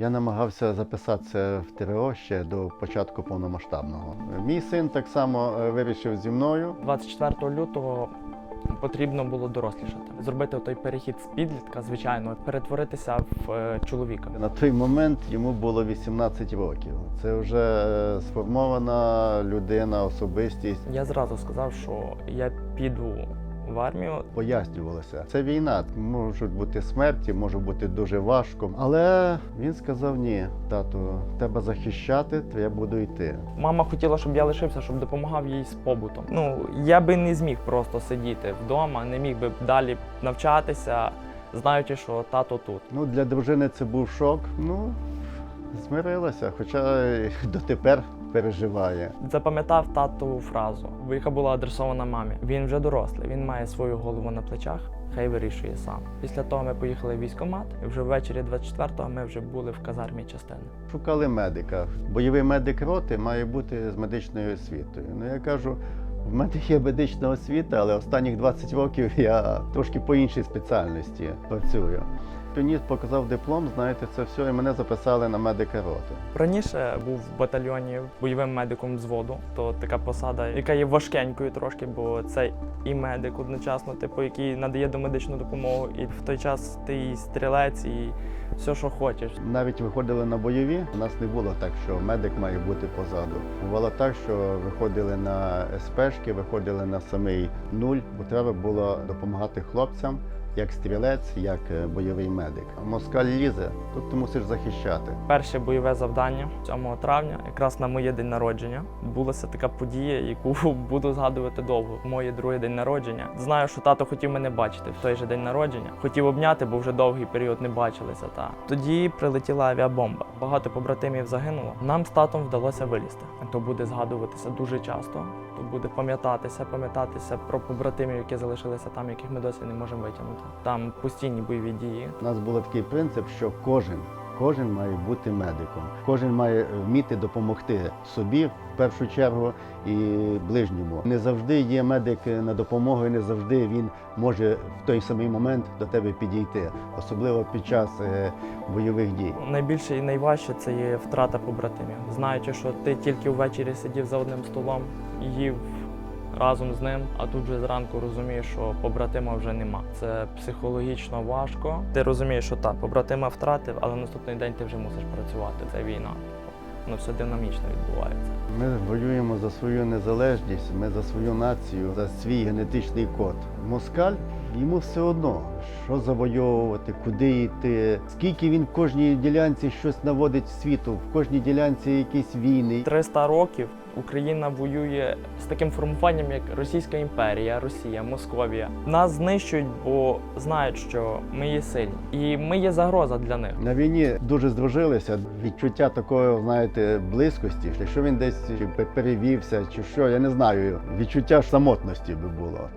Я намагався записатися в ТРО ще до початку повномасштабного. Мій син так само е, вирішив зі мною. 24 лютого потрібно було дорослішати, зробити той перехід з підлітка, звичайно, перетворитися в е, чоловіка. На той момент йому було 18 років. Це вже е, сформована людина, особистість. Я зразу сказав, що я піду в армію. Пояснювалося. Це війна, можуть бути смерті, може бути дуже важко. Але він сказав: ні, тату, треба захищати, то я буду йти. Мама хотіла, щоб я лишився, щоб допомагав їй з побутом. Ну я би не зміг просто сидіти вдома, не міг би далі навчатися, знаючи, що тато тут. Ну, для дружини це був шок. Ну, змирилася, хоча дотепер переживає. Запам'ятав татову фразу, яка була адресована мамі. Він вже дорослий, він має свою голову на плечах. Хай вирішує сам. Після того ми поїхали в військкомат, і вже ввечері 24-го ми вже були в казармі частини. Шукали медика. Бойовий медик роти має бути з медичною освітою. Ну я кажу, в мене є медична освіта, але останніх 20 років я трошки по іншій спеціальності працюю. Піоніст показав диплом, знаєте, це все, і мене записали на медика роти. Раніше був в батальйоні бойовим медиком взводу, то така посада, яка є важкенькою трошки, бо це і медик одночасно, типу, який надає домедичну допомогу, і в той час ти і стрілець, і все, що хочеш. Навіть виходили на бойові. У нас не було так, що медик має бути позаду. Бувало так, що виходили на СПшки, виходили на самий нуль, бо треба було допомагати хлопцям. Як стрілець, як е, бойовий медик. Москаль лізе, тут ти мусиш захищати. Перше бойове завдання 7 травня, якраз на моє день народження, відбулася така подія, яку буду згадувати довго. Моє друге день народження. Знаю, що тато хотів мене бачити в той же день народження. Хотів обняти, бо вже довгий період не бачилися. Та тоді прилетіла авіабомба. Багато побратимів загинуло. Нам з татом вдалося вилізти. То буде згадуватися дуже часто. То буде пам'ятатися, пам'ятатися про побратимів, які залишилися там, яких ми досі не можемо витягнути. Там постійні бойові дії. Нас був такий принцип, що кожен, кожен має бути медиком, кожен має вміти допомогти собі в першу чергу і ближньому. Не завжди є медик на допомогу, і не завжди він може в той самий момент до тебе підійти, особливо під час е, бойових дій. Найбільше і найважче це є втрата побратимів. Знаючи, що ти тільки ввечері сидів за одним столом їв разом з ним, а тут же зранку розумієш, що побратима вже нема. Це психологічно важко. Ти розумієш, що так, побратима втратив, але наступний день ти вже мусиш працювати. Це війна. Воно все динамічно відбувається. Ми воюємо за свою незалежність, ми за свою націю, за свій генетичний код. Москаль йому все одно, що завойовувати, куди йти, скільки він в кожній ділянці щось наводить світу, в кожній ділянці якісь війни. 300 років Україна воює з таким формуванням, як Російська імперія, Росія, Московія. Нас знищують, бо знають, що ми є сильні, і ми є загроза для них. На війні дуже здружилися. Відчуття такої, знаєте, близькості. Якщо він десь перевівся, чи що, я не знаю. Відчуття самотності би було.